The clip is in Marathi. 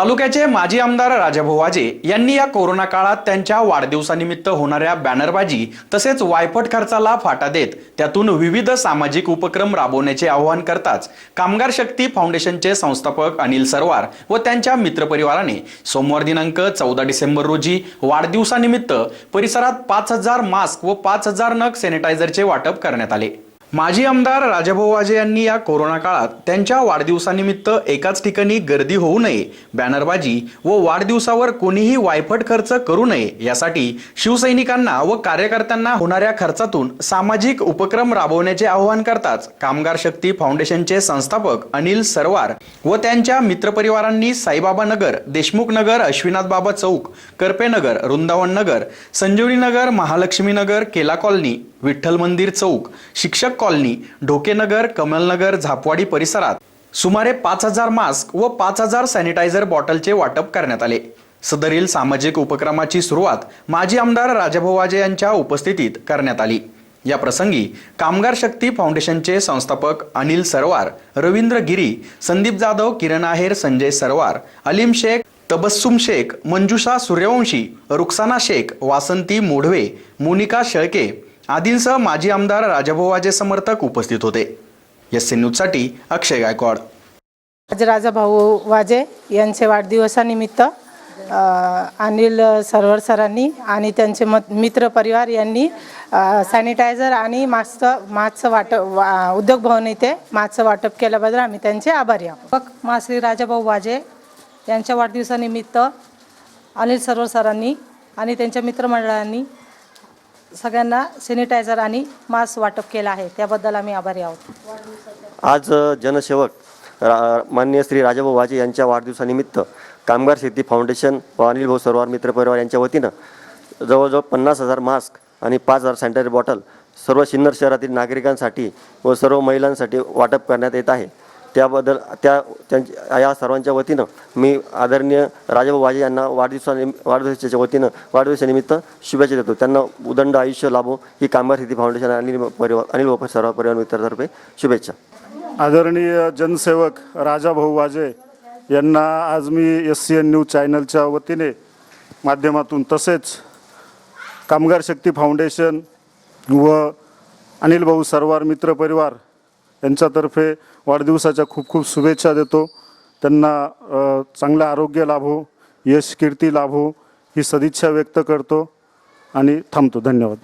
तालुक्याचे माजी आमदार राजाभाऊ वाजे यांनी या कोरोना काळात त्यांच्या वाढदिवसानिमित्त होणाऱ्या बॅनरबाजी तसेच वायफट खर्चाला फाटा देत त्यातून विविध सामाजिक उपक्रम राबवण्याचे आवाहन करताच कामगार शक्ती फाउंडेशनचे संस्थापक अनिल सरवार व त्यांच्या मित्रपरिवाराने सोमवार दिनांक चौदा डिसेंबर रोजी वाढदिवसानिमित्त परिसरात पाच हजार मास्क व पाच हजार नग सॅनिटायझरचे वाटप करण्यात आले. माजी आमदार राजाभाऊ वाजे यांनी या कोरोना काळात त्यांच्या वाढदिवसानिमित्त एकाच ठिकाणी गर्दी होऊ नये बॅनरबाजी व वाढदिवसावर कोणीही वायफट खर्च करू नये यासाठी शिवसैनिकांना व कार्यकर्त्यांना होणाऱ्या खर्चातून सामाजिक उपक्रम राबवण्याचे आवाहन करताच कामगार शक्ती फाउंडेशनचे संस्थापक अनिल सरवार व त्यांच्या मित्रपरिवारांनी साईबाबा नगर देशमुख नगर अश्विनाथ बाबा चौक करपे नगर वृंदावन नगर संजीवनी नगर महालक्ष्मी नगर केला कॉलनी विठ्ठल मंदिर चौक शिक्षक कॉलनी ढोकेनगर कमलनगर झापवाडी परिसरात सुमारे पाच हजार मास्क व पाच हजार सॅनिटायझर बॉटलचे वाटप करण्यात आले. सदरील सामाजिक उपक्रमाची सुरुवात माजी आमदार राजाभाऊ वाजे यांच्या उपस्थितीत करण्यात आली. या प्रसंगी कामगार शक्ती फाउंडेशनचे संस्थापक अनिल सरवार रवींद्र गिरी संदीप जाधव किरण आहेर संजय सरवार अलीम शेख तबस्सुम शेख मंजुषा सूर्यवंशी रुक्साना शेख वासंती मोढवे मोनिका शेळके आदींसह माजी आमदार राजाभाऊ वाजे समर्थक उपस्थित होते. एस सी न्यूजसाठी अक्षय गायकवाड. आज राजाभाऊ वाजे यांचे वाढदिवसानिमित्त अनिल सरवर सरांनी आणि त्यांचे मत मित्र परिवार यांनी सॅनिटायझर आणि मास्कचं मास्कचं वाटप वा उद्योग भवन इथे मास्कचं वाटप केल्याबद्दल आम्ही त्यांचे आभारी आहोत. मग मा श्री राजाभाऊ वाजे यांच्या वाढदिवसानिमित्त अनिल सरवर सरांनी आणि त्यांच्या मित्रमंडळांनी सगळ्यांना सॅनिटायझर आणि मास्क वाटप केलं आहे. त्याबद्दल आम्ही आभारी आहोत. आज जनसेवक रा माननीय श्री राजाभाऊ वाजे यांच्या वाढदिवसानिमित्त कामगार शेती फाउंडेशन व अनिल भाऊ सरवार मित्रपरिवार यांच्या वतीनं जवळजवळ पन्नास हजार मास्क आणि पाच हजार सॅनिटरी बॉटल सर्व सिन्नर शहरातील नागरिकांसाठी व सर्व महिलांसाठी वाटप करण्यात येत आहे. त्याबद्दल त्या त्यांच्या या सर्वांच्या वतीनं मी आदरणीय राजाभाऊ वाजे यांना वाढदिवसानि वाढदिवसाच्या वतीनं वाढदिवसानिमित्त शुभेच्छा देतो. त्यांना उदंड आयुष्य लाभो ही कामगार शेती फाउंडेशन आणि अनिल परिवार अनिल बापा सर्व परिवार मित्रातर्फे शुभेच्छा. आदरणीय जनसेवक राजाभाऊ वाजे यांना आज मी एस सी एन न्यूज चॅनलच्या वतीने माध्यमातून तसेच कामगार शक्ती फाउंडेशन व अनिल भाऊ सरवार मित्र परिवार यांच्यातर्फे वाढदिवसाच्या खूप खूप शुभेच्छा देतो. त्यांना चांगलं आरोग्य लाभो यश कीर्ती लाभो ही सदिच्छा व्यक्त करतो. आणि थांबतो. धन्यवाद.